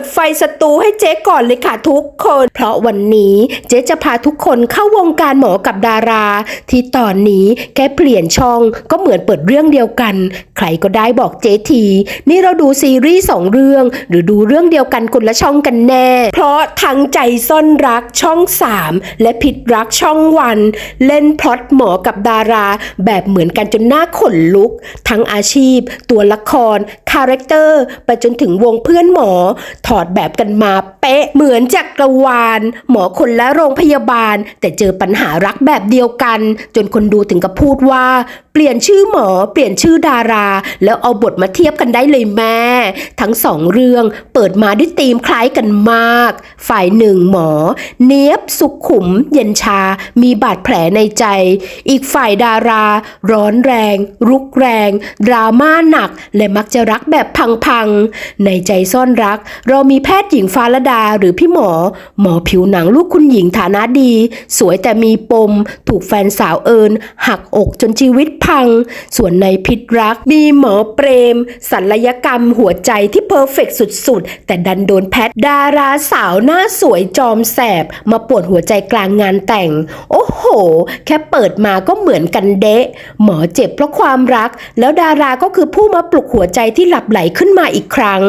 ดไฟสตูให้เจ๊ก่อนเลยค่ะทุกคน เพราะวันนี้เจ๊จะพาทุกคนเข้าวงการหมอกับดารา ที่ตอนนี้แค่เปลี่ยนช่องก็เหมือนเปิดเรื่องเดียวกัน ใครก็ได้บอกเจ๊ที นี่เราดูซีรีส์สองเรื่อง หรือดูเรื่องเดียวกันคนละช่องกันแน่ เพราะทั้งใจซ่อนรักช่อง3และผิดรักช่องวัน เล่นพล็อตหมอกับดารา แบบเหมือนกันจนหน้าขนลุก ทั้งอาชีพ ตัวละคร คาแรคเตอร์ ไปจนถึงวงเพื่อนหมอถอดแบบกันมาเป๊ะเหมือนจักรวาล หมอคนละโรงพยาบาล แต่เจอปัญหารักแบบเดียวกัน จนคนดูถึงกับพูดว่า เปลี่ยนชื่อหมอ เปลี่ยนชื่อดารา แล้วเอาบทมาเทียบกันได้เลยแม่ ทั้งสองเรื่องเปิดมาด้วยธีมคล้ายกันมาก ฝ่ายหนึ่งหมอ เนียบสุขุม เย็นชา มีบาดแผลในใจ อีกฝ่ายดารา ร้อนแรง รุกแรง ดราม่าหนัก และมักจะรักแบบพังๆในใจซ่อนรักเรามีแพทย์หญิงฟ้าลดาหรือพี่หมอ หมอผิวหนังลูกคุณหญิงฐานะดี สวยแต่มีปม ถูกแฟนสาวเอิญหักอกจนชีวิตพัง ส่วนในพิษรัก มีหมอเปรมศัลยกรรมหัวใจที่เพอร์เฟกสุดๆ แต่ดันโดนแพทย์ดาราสาวหน้าสวยจอมแสบ มาปวดหัวใจกลางงานแต่ง โอ้โห แค่เปิดมาก็เหมือนกันเดะ หมอเจ็บเพราะความรัก แล้วดาราก็คือผู้มาปลุกหัวใจที่หลับไหลขึ้นมาอีกครั้ง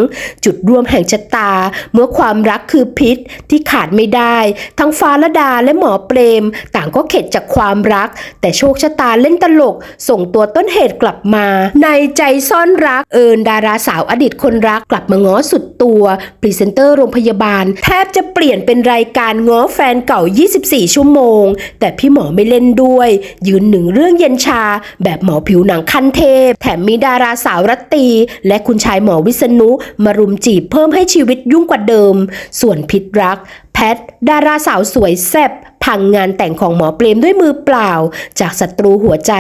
จุดรวมแห่งชะตา เมื่อความรักคือพิษที่ขาดไม่ได้ ทั้งฟ้าละดาและหมอเปรม ต่างก็เข็ดจากความรัก แต่โชคชะตาเล่นตลก ส่งตัวต้นเหตุกลับมา ในใจซ่อนรักเอิญดาราสาวอดีตคนรักกลับมาง้อสุดตัวพรีเซนเตอร์โรงพยาบาล แทบจะเปลี่ยนเป็นรายการง้อแฟนเก่า 24 ชั่วโมง แต่พี่หมอไม่เล่นด้วย ยืนหนึ่งเรื่องเย็นชา แบบหมอผิวหนังขั้นเทพ แถมมีดาราสาวรัตตีและคุณชายหมอวิษณุมารุมจีบเพิ่มให้ชีชีวิตยุ่งกว่าเดิม ส่วนพิษรัก แพท ดาราสาวสวยแซ่บ พังงานแต่งของหมอเปรมด้วยมือเปล่า จากศัตรูหัวใจ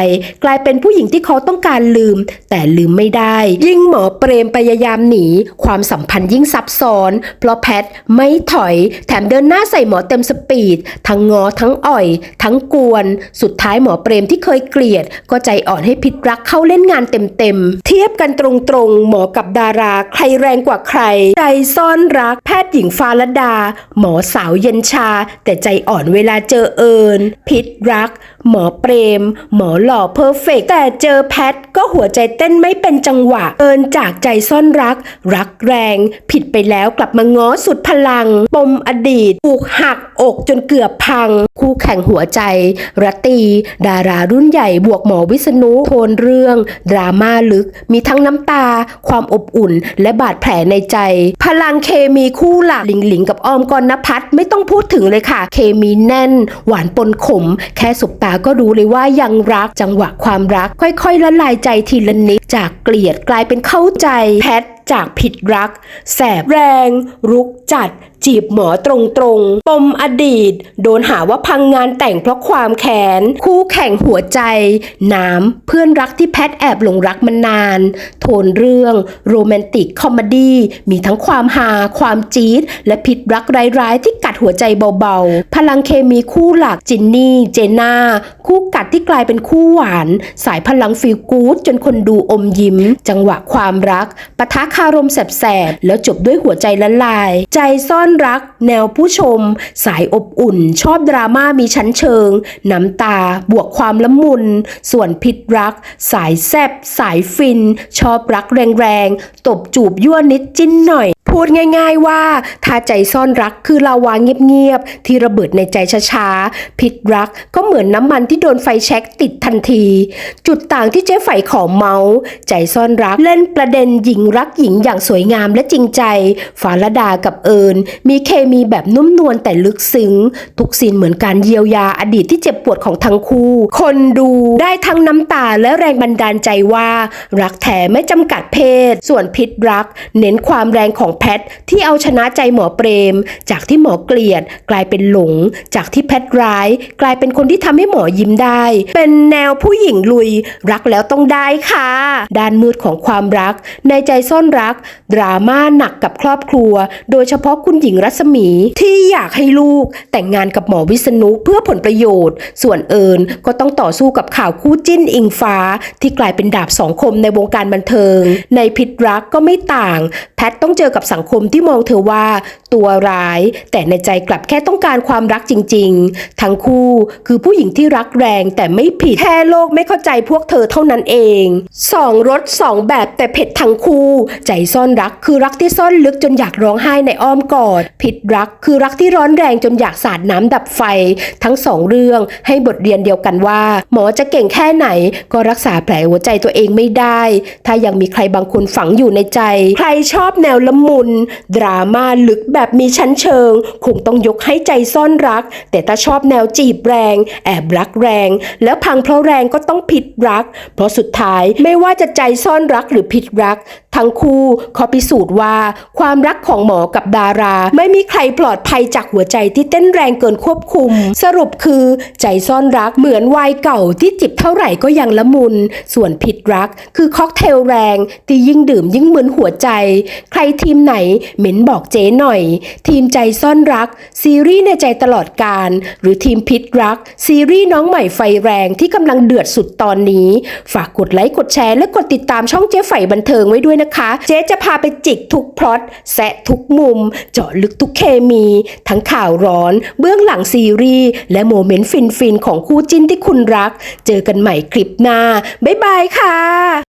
กลายเป็นผู้หญิงที่เขาต้องการลืม แต่ลืมไม่ได้ ยิ่งหมอเปรมพยายามหนี ความสัมพันธ์ยิ่งซับซ้อน เพราะแพทไม่ถอย แถมเดินหน้าใส่หมอเต็มสปีด ทั้งงอทั้งอ่อย ทั้งกวน สุดท้ายหมอเปรมที่เคยเกลียด ก็ใจอ่อนให้พิษรักเข้าเล่นงานเต็มๆ เทียบกันตรงๆ หมอกับดาราใครแรงกว่าใคร ใจซ่อนรัก แพทย์หญิงฟาลดา หมอสาวเย็นชา แต่ใจอ่อนเวลาเจอเอิญพิษรัก หมอเปรม หมอหล่อเพอร์เฟกแต่เจอแพทก็หัวใจเต้นไม่เป็นจังหวะเอิญจากใจซ่อนรัก รักแรง ผิดไปแล้วกลับมาง้อสุดพลัง ปมอดีตถูกหักอกจนเกือบพัง คู่แข่งหัวใจ รตี ดารารุ่นใหญ่บวกหมอวิษณุโทนเรื่อง ดราม่าลึก มีทั้งน้ำตา ความอบอุ่น และบาดแผลในใจ พลังเคมีคู่หลักหลิงหลิงกับออมกรณพัฒน์ไม่ต้องพูดถึงเลยค่ะ เคมีแน่น หวานปนขม แค่สบตาก็รู้เลยว่ายังรักจังหวะความรัก ค่อยๆละลายใจทีละนิดจากเกลียดกลายเป็นเข้าใจแพทจากผิดรัก แสบแรง รุกจัด จีบหมอตรงๆ ปมอดีต โดนหาว่าพังงานแต่งเพราะความแค้น คู่แข่งหัวใจ น้ำ เพื่อนรักที่แพทแอบหลงรักมานาน โทนเรื่อง โรแมนติกคอมเมดี้มีทั้งความฮาความจี๊ด และผิดรักร้ายๆที่กัด หัวใจเบาๆ พลังเคมีคู่หลักจินนี่ เจน่า คู่กัดที่กลายเป็นคู่หวาน สายพลังฟิลกู๊ดจนคนดูอมยิ้ม จังหวะความรักปะทะคารมแสบๆ แล้วจบด้วยหัวใจละลาย ใจซ่อนรัก แนวผู้ชม สายอบอุ่น ชอบดราม่ามีชั้นเชิง น้ำตา บวกความละมุน ส่วนผิดรัก สายแซบสายฟิน ชอบรักแรงๆ ตบจูบยั่วนิดจิ้นหน่อย พูดง่ายๆว่าถ้าใจซ่อนรักคือลาวาเงียบๆที่ระเบิดในใจช้าๆ ผิดรักก็เหมือนน้ำมันที่โดนไฟแช็กติดทันที จุดต่างที่เจ๊ไฝขอเมาส์ ใจซ่อนรักเล่นประเด็นหญิงรักหญิงอย่างสวยงามและจริงใจ ฝาละดากับเอิญมีเคมีแบบนุ่มนวลแต่ลึกซึ้ง ทุกซีนเหมือนการเยียวยาอดีตที่เจ็บปวดของทั้งคู่ คนดูได้ทั้งน้ำตาและแรงบันดาลใจว่า รักแท้ไม่จำกัดเพศ ส่วนพิษรัก เน้นความแรงของแพทที่เอาชนะใจหมอเปรม จากที่หมอเกลียด กลายเป็นหลง จากที่แพทร้าย กลายเป็นคนที่ทำให้หมอยิ้มได้ เป็นแนวผู้หญิงลุย รักแล้วต้องได้ค่ะ ด้านมืดของความรัก ในใจซ่อนรัก ดราม่าหนักกับครอบครัว โดยเฉพาะคุณหญิงรัศมีที่อยากให้ลูกแต่งงานกับหมอวิษณุเพื่อผลประโยชน์ ส่วนเอิญก็ต้องต่อสู้กับข่าวคู่จิ้นอิงฟ้า ที่กลายเป็นดาบสองคมในวงการบันเทิง ในพิษรักก็ไม่ต่าง แพทต้องเจอกับสังคมที่มองเธอว่าตัวร้าย แต่ในใจกลับแค่ต้องการความรักจริง ๆ ทั้งคู่คือผู้หญิงที่รักแรงแต่ไม่ผิดแค่โลกไม่เข้าใจพวกเธอเท่านั้นเองสองรสสองแบบแต่เผ็ดทั้งคู่ ใจซ่อนรักคือรักที่ซ่อนลึกจนอยากร้องไห้ในอ้อมกอดผิดรักคือรักที่ร้อนแรงจนอยากสาดน้ำดับไฟ ทั้งสองเรื่องให้บทเรียนเดียวกันว่า หมอจะเก่งแค่ไหน ก็รักษาแผลหัวใจตัวเองไม่ได้ ถ้ายังมีใครบางคนฝังอยู่ในใจ ใครชอบแนวละมุนดราม่าลึกแบบมีชั้นเชิง คงต้องยกให้ใจซ่อนรัก แต่ถ้าชอบแนวจีบแรง แอบรักแรง แล้วพังเพราะแรงก็ต้องผิดรัก เพราะสุดท้ายไม่ว่าจะใจซ่อนรักหรือผิดรัก ทั้งคู่เขาพิสูจน์ว่า ความรักของหมอกับดารา ไม่มีใครปลอดภัยจากหัวใจที่เต้นแรงเกินควบคุม สรุปคือใจซ่อนรักเหมือนวน์เก่าที่จิบเท่าไหร่ก็ยังละมุน ส่วนผิดรัก คือค็อกเทลแรงที่ยิ่งดื่มยิ่งมึนหัวใจ ใครทีมไหนไหนเหม็นบอกเจ๊หน่อย ทีมใจซ่อนรัก ซีรีส์ในใจตลอดการ หรือทีมพิษรัก ซีรีส์น้องใหม่ไฟแรงที่กำลังเดือดสุดตอนนี้ ฝากกดไลค์กดแชร์และกดติดตามช่องเจ๊ไฝบันเทิงไว้ด้วยนะคะ เจ๊จะพาไปจิกทุกพล็อตแซะทุกมุม เจาะลึกทุกเคมี ทั้งข่าวร้อน เบื้องหลังซีรีส์และโมเมนต์ฟินๆของคู่จิ้นที่คุณรัก เจอกันใหม่คลิปหน้าบ๊ายบายค่ะ